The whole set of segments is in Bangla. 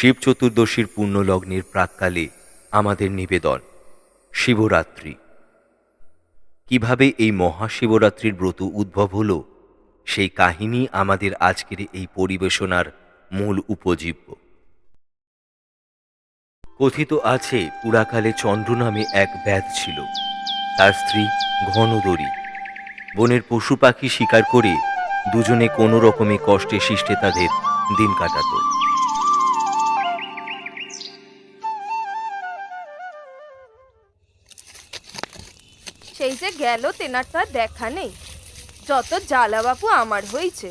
শিব চতুর্দশীর পুণ্যলগ্নের প্রাককালে আমাদের নিবেদন, শিবরাত্রি। কীভাবে এই মহাশিবরাত্রির ব্রত উদ্ভব হলো, সেই কাহিনী আমাদের আজকের এই পরিবেশনার মূল উপজীব্য। কথিত আছে, পুরাকালে চন্দ্র নামে এক ব্যাধ ছিল। তার স্ত্রী ঘনদরি। বনের পশু পাখি শিকার করে দুজনে কোনো রকমে কষ্টে শিষ্টে তাদের দিন কাটাতো। সেই যে গেল তেনার তার দেখা নেই। যত জ্বালা বাপু আমার হয়েছে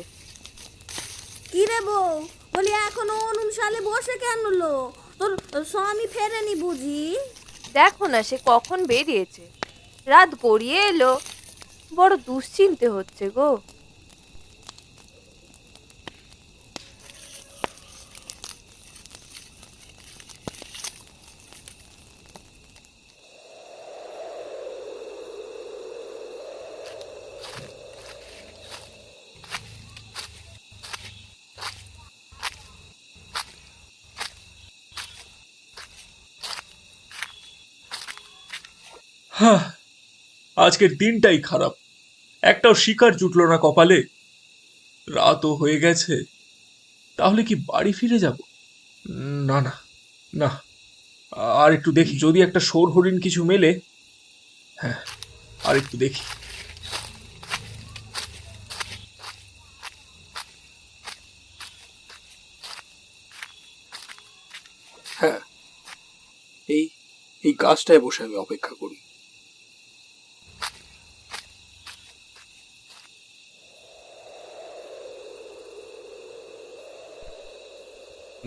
কি রে বউ? বলি এখনও অনুসালে বসে কেন লো? তোর স্বামী ফেরেনি বুঝি? দেখো না সে কখন বেরিয়েছে। রাত গড়িয়ে এলো। বড় দুশ্চিন্তে হচ্ছে গো। হ্যাঁ আজকের দিনটাই খারাপ। একটাও শিকার জুটলো না কপালে। রাতও হয়ে গেছে। তাহলে কি বাড়ি ফিরে যাব? না না না। আর একটু দেখি, যদি একটা সোর হরিণ কিছু মেলে। হ্যাঁ আর একটু দেখি। হ্যাঁ এই এই গাছটায় বসে আমি অপেক্ষা করি।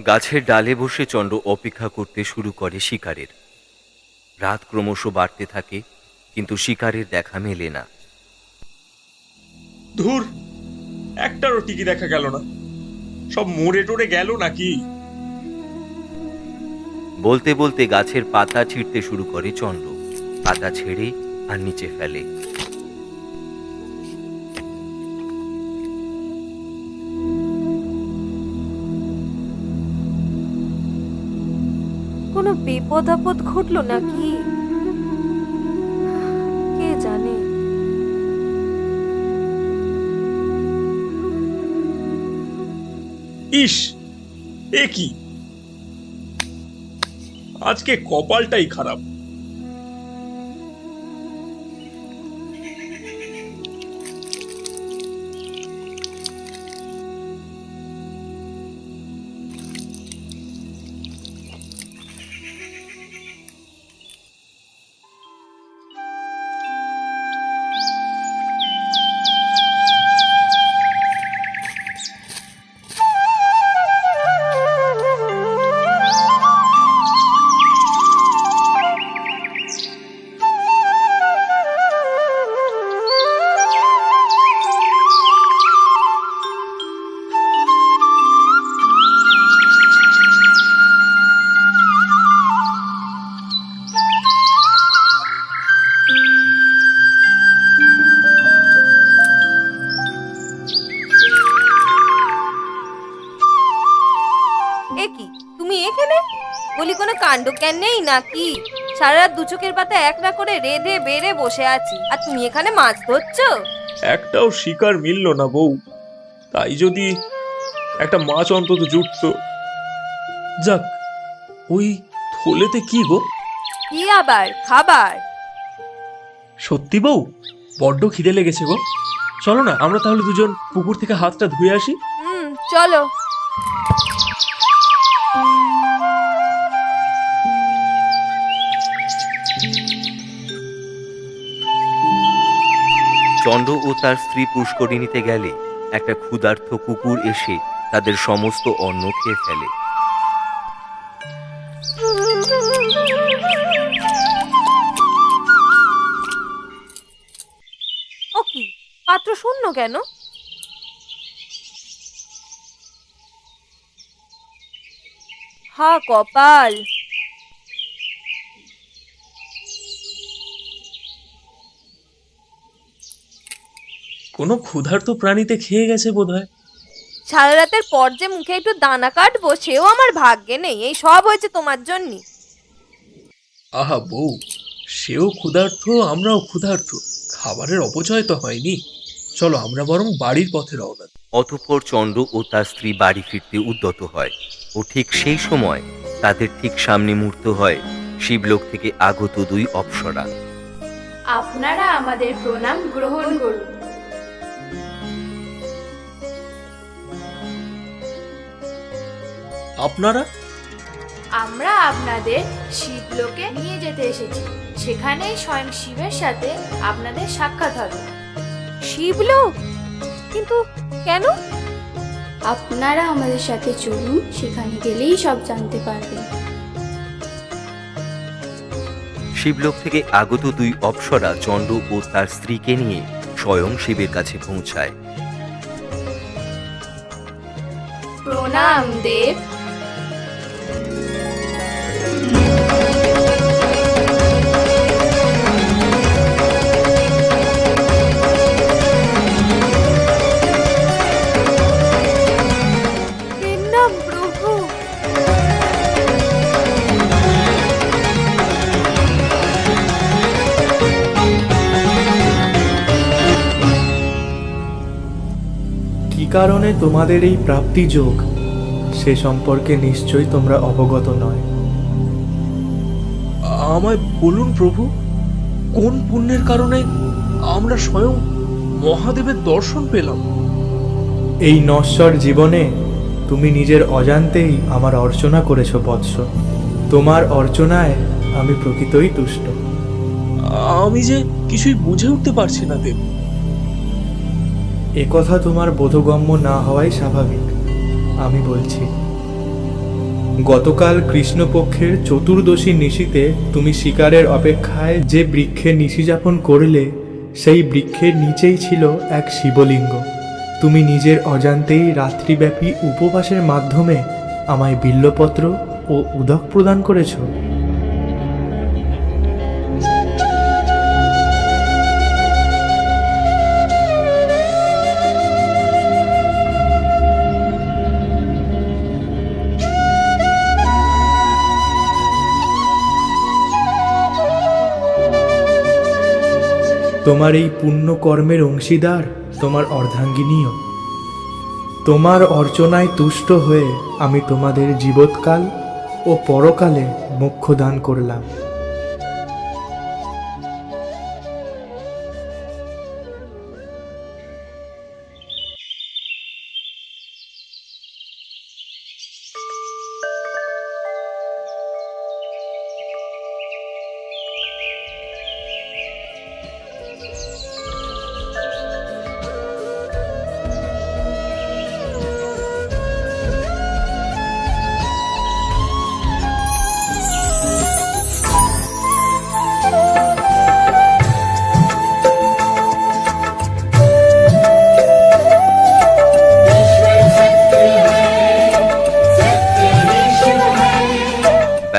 গাছের ডালে বসে চন্দ্র অপেক্ষা করতে শুরু করে শিকারের। রাত ক্রমশ বাড়তে থাকে কিন্তু শিকারের দেখা মেলে না। ধুর একটারও টিকি দেখা গেল না। সব মরে টরে গেল নাকি? বলতে বলতে গাছের পাতা ছিঁড়তে শুরু করে চন্দ্র। পাতা ছেড়ে আর নিচে ফেলে। কোনো বিপদ আপদ ঘটলো নাকি? কে জানে? ইস এ আজকে কপালটাই খারাপ। এ কি? তুমি এখানে? বলি কোনো কাণ্ড জ্ঞান নেই নাকি? সারা রাত দু চোখের পাতা এক না করে রেধে বেড়ে বসে আছি। আর তুমি এখানে মাছ ধরছো? একটাও শিকার মিলল না বউ। তাই যদি একটা মাছ অন্তত জুটতো। যাক ওই থলেতে কি গো? কি আবার? খাবার? সত্যি বউ বড্ড খিদে লেগেছে গো। চলো না আমরা তাহলে দুজন পুকুর থেকে হাতটা ধুয়ে আসি। হুম চলো। চন্দ্র ও তার স্ত্রী পুষ্করিণীতে গেলে একটা ক্ষুধার্ত কুকুর এসে তাদের সমস্ত অন্ন খেয়ে ফেলে। কি, পাত্র শূন্য কেন? হা, কপাল। কোনো ক্ষুধার্ত প্রাণীতে খেয়ে গেছে বোধহয়। সারা রাতের পর যে মুখে একটু দানা কাটবো সেও আমার ভাগ্যে নেই। এই সব হয়েছে তোমার জন্যই আহা বউ সেও ক্ষুধার্ত আমরাও ক্ষুধার্ত। খাবারের অপচয় তো হয়নি। চলো আমরা বরং বাড়ির পথে রওনা। অতঃপর চন্দ্র ও তার স্ত্রী বাড়ি ফিরতে উদ্যত হয়। ও ঠিক সেই সময় তাদের ঠিক সামনে মূর্ত হয় শিবলোক থেকে আগত দুই অপ্সরা। আপনারা আমাদের প্রণাম গ্রহণ করুন। আপনারা? আমরা আপনাদের শিবলোকে নিয়ে যেতে এসেছি। সেখানেই স্বয়ং শিবের সাথে আপনাদের সাক্ষাৎ হবে। শিবলোক? কিন্তু কেন? আপনারা আমাদের সাথে চলুন সেখানে গেলেই সব জানতে পারবেন। শিবলোক থেকে আগত দুই অপ্সরা চন্দ্র ও তার স্ত্রীকে নিয়ে স্বয়ং শিবের কাছে পৌঁছায়। প্রণাম দেব। কারণে তোমাদের এই প্রাপ্তি যোগ। সে সম্পর্কে নিশ্চয়ই তোমরা অবগত নয়। আমায় বলুন প্রভু কোন পুণ্যের কারণে আমরা স্বয়ং মহাদেবের দর্শন পেলাম? এই নশ্বর জীবনে তুমি নিজের অজান্তেই আমার অর্চনা করেছ বৎস। তোমার অর্চনায় আমি প্রকৃতই তুষ্ট। আমি যে কিছুই বুঝে উঠতে পারছি না দেব। একথা তোমার বোধগম্য না হওয়াই স্বাভাবিক, আমি বলছি। গতকাল কৃষ্ণপক্ষের চতুর্দশী নিশিতে তুমি শিকারের অপেক্ষায় যে বৃক্ষে নিশি যাপন করলে, সেই বৃক্ষের নিচেই ছিল এক শিবলিঙ্গ। তুমি নিজের অজান্তেই রাত্রিব্যাপী উপবাসের মাধ্যমে আমায় বিল্লপত্র ও উদক প্রদান করেছ। তোমার এই পুণ্যকর্মের অংশীদার তোমার অর্ধাঙ্গিনীও। তোমার অর্চনায় তুষ্ট হয়ে আমি তোমাদের জীবৎকাল ও পরকালে মোক্ষ দান করলাম।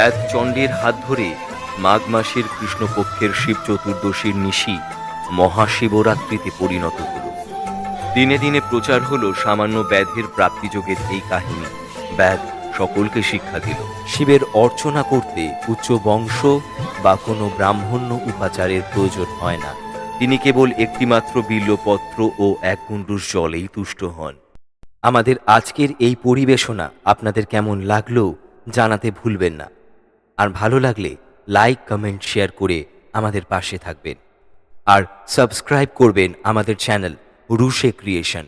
ব্যাধ চণ্ডীর হাত ধরে মাঘ মাসের কৃষ্ণপক্ষের শিব চতুর্দশীর নিশি মহাশিবরাত্রিতে পরিণত হল। দিনে দিনে প্রচার হলো সামান্য ব্যাধের প্রাপ্তিযোগের এই কাহিনী। ব্যাধ সকলকে শিক্ষা দিল। শিবের অর্চনা করতে উচ্চ বংশ বা কোনো ব্রাহ্মণ্য উপাচারের প্রয়োজন হয় না। তিনি কেবল একটিমাত্র বিল্লপত্র ও এক কুণ্ডুস জলেই তুষ্ট হন। আমাদের আজকের এই পরিবেশনা আপনাদের কেমন লাগল জানাতে ভুলবেন না। আর ভালো লাগলে লাইক, কমেন্ট, শেয়ার করে আমাদের পাশে থাকবেন। আর সাবস্ক্রাইব করবেন আমাদের চ্যানেল রুশে ক্রিয়েশন।